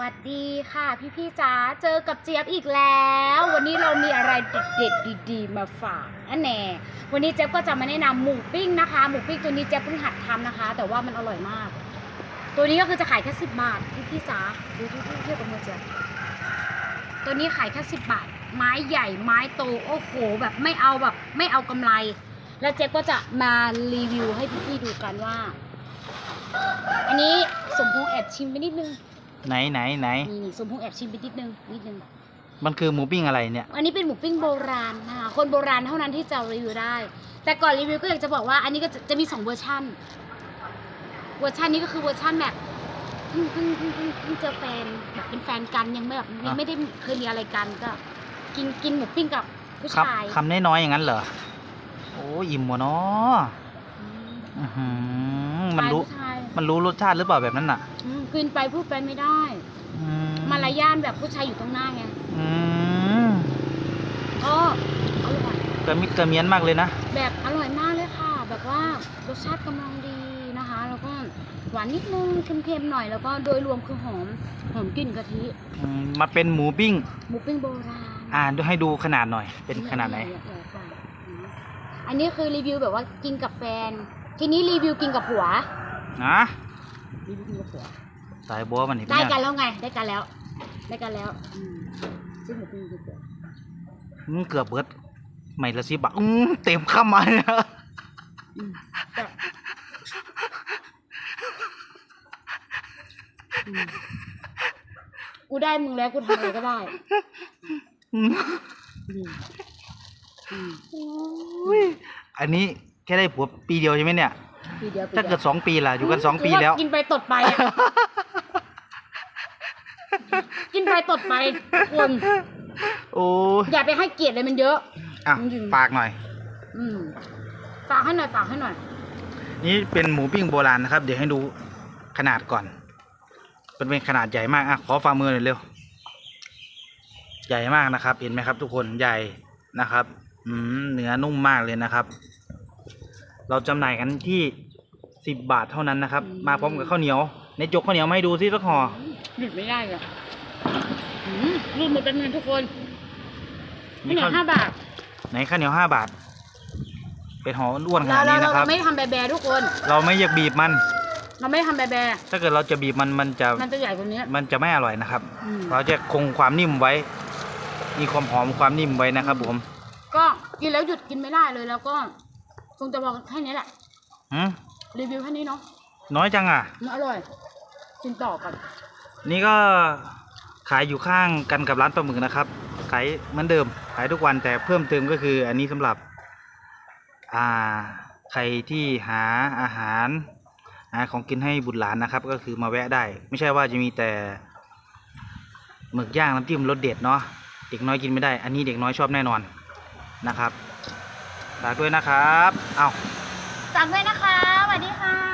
วัสดีค่ะพี่พี่จ๋าเจอกับเจี๊ยบอีกแล้ว วันนี้เรามีอะไรเด็ดๆดีๆมาฝากอันแน่วันนี้เจี๊ยบก็จะมาแนะนำหมูปิ้งนะคะ หมูปิ้งตัวนี้เจี๊ยบเพิ่งหัดทำนะคะ แต่ว่ามันอร่อยมาก ตัวนี้ก็คือจะขายแค่สิบบาทพี่พี่จ๋าดูดูดูเทียบกับมือเจี๊ยบตัวนี้ขายแค่สิบบาท ไม้ใหญ่ไม้โตโอ้โหแบบไม่เอาแบบไม่เอากำไร แล้วเจ๊ก็จะมารีวิวให้พี่ๆดูกันว่า อันนี้สมพงษ์แอบชิมไปนิดนึง ไหนไหนไหนนี่นี่สมพงษ์แอบชิมไปนิดนึงนิดนึง มันคือหมูปิ้งอะไรเนี่ย อันนี้เป็นหมูปิ้งโบราณนะคะคนโบราณเท่านั้นที่จะรีวิวได้ แต่ก่อนรีวิวก็อยากจะบอกว่าอันนี้ก็จะจะมีสองเวอร์ชันเวอร์ชันนี้ก็คือเวอร์ชันแบบเพิ่งเพิ่งเพิ่งเพิ่งเพิ่งเจอแฟนแบบเป็นแฟนกันยังไม่แบบยังไม่ได้เคยมีอะไรกันก็ กินกินหมูปิ้งกับผู้ครับชายคำน้อยๆอย่างนั้นเหรอ โอ้อิ่มหมดเนาะอืมอื้อหือมันรู้ผู้ชาย มันรู้รสชาติหรือเปล่าแบบนั้นน่ะอืมกินไปพูดไปไม่ได้ อืมมารยาทแบบผู้ชายอยู่ตรงหน้าไงอืมก็อร่อยกระมิดกระเมียนมากเลยนะ แบบอร่อยมากเลยค่ะ แบบว่ารสชาติกำลังดีนะคะ แล้วก็หวานนิดนึงเค็มๆหน่อยแล้วก็โดยรวมคือหอมหอมกลิ่นกะทิอืมมาเป็นหมูปิ้ง หมูปิ้งโบราณ อ่านดูให้ดูขนาดหน่อย เป็นขนาดไหนใญ่ๆๆๆนะอันนี้คือรีวิวแบบว่ากินกับแฟน ทีนี้รีวิวกินกับผัว นะรีวิวกินกับผัวสายบัวมันนี่ได้เนี่ยกันแล้วไง ได้กันแล้ว ได้กันแล้วอืมซึ่งหมูปิ้งกับผัวอืมเกือบเบิดไม่ละสิบะอืมเต็มคำมาเนี่ยอืมแต่อืมกูได้มึงแล้วกูทำอะไรก็ได้อืมอืมอืม อุ้ยอันนี้แค่ได้ผัวปีเดียวใช่ไหมเนี่ย ปีเดียวปีถ้าเดีเกิยวดสองปีล่ะอยู่กันสองปีหรืาแล้ว กินไปตดไปอะกินไปตดไปทุกคนโอ้ยอย่าไปให้เกียรติเลยมันเยอะ อะจริงๆฝากหน่อย อืมฝากให้หน่อยฝากให้หน่อย นี่เป็นหมูปิ้งโบราณนะครับ เดี๋ยวให้ดูขนาดก่อนเป็นเป็นขนาดใหญ่มากอะขอฝ่ามือหน่อยเร็ว ใหญ่มากนะครับ เห็นไหมครับ ทุกคนใหญ่นะครับ อืมเนื้อนุ่มมากเลยนะครับ เราจำหน่ายกันที่สิบบาทเท่านั้นนะครับ มาพร้อมกับข้าวเหนียวในจกข้าวเหนียวมาให้ดูซิสักห่อหยุดไม่ได้เลยอืมรูดหมดเป็นเงินทุกคนมีไม่เหลืข้าอวห้าบาทไหนข้าวเหนียวห้าบาท เป็นห่ออ้วนๆขเรานาดเรานี้เรานะครับไม่ทำแบแบๆทุกคน เราไม่อยากบีบมัน เราไม่ทำแบแบถ้าเกิดเราจะบีบมันมันจะๆมันจะใหญ่กว่านี้มันจะไม่อร่อยนะครับ อืมเราจะคงความนิ่มไว้ มีความหอมความนิ่มไว้นะครับผม ก็กินแล้วหยุดกินไม่ได้เลยแล้วก็ คงจะบอกแค่นี้แหละหืมรีวิวแค่นี้เนาะน้อยจังอะ มันอร่อย กินต่อกันนี่ก็ขายอยู่ข้างกันกับร้านปลาหมึกนะครับ ขายเหมือนเดิม ขายทุกวันแต่เพิ่มเติมก็คือ อันนี้สำหรับ อ่า ใครที่หาอาหารหาของกินให้บุตรหลานนะครับ ก็คือมาแวะได้ ไม่ใช่ว่าจะมีแต่หมึกย่างน้ำจิ้มรสเด็ดเนาะเด็กน้อยกินไม่ได้ อันนี้เด็กน้อยชอบแน่นอนนะครับ ฝากด้วยนะครับ เอาฝากด้วยนะคะสวัสดีค่ะ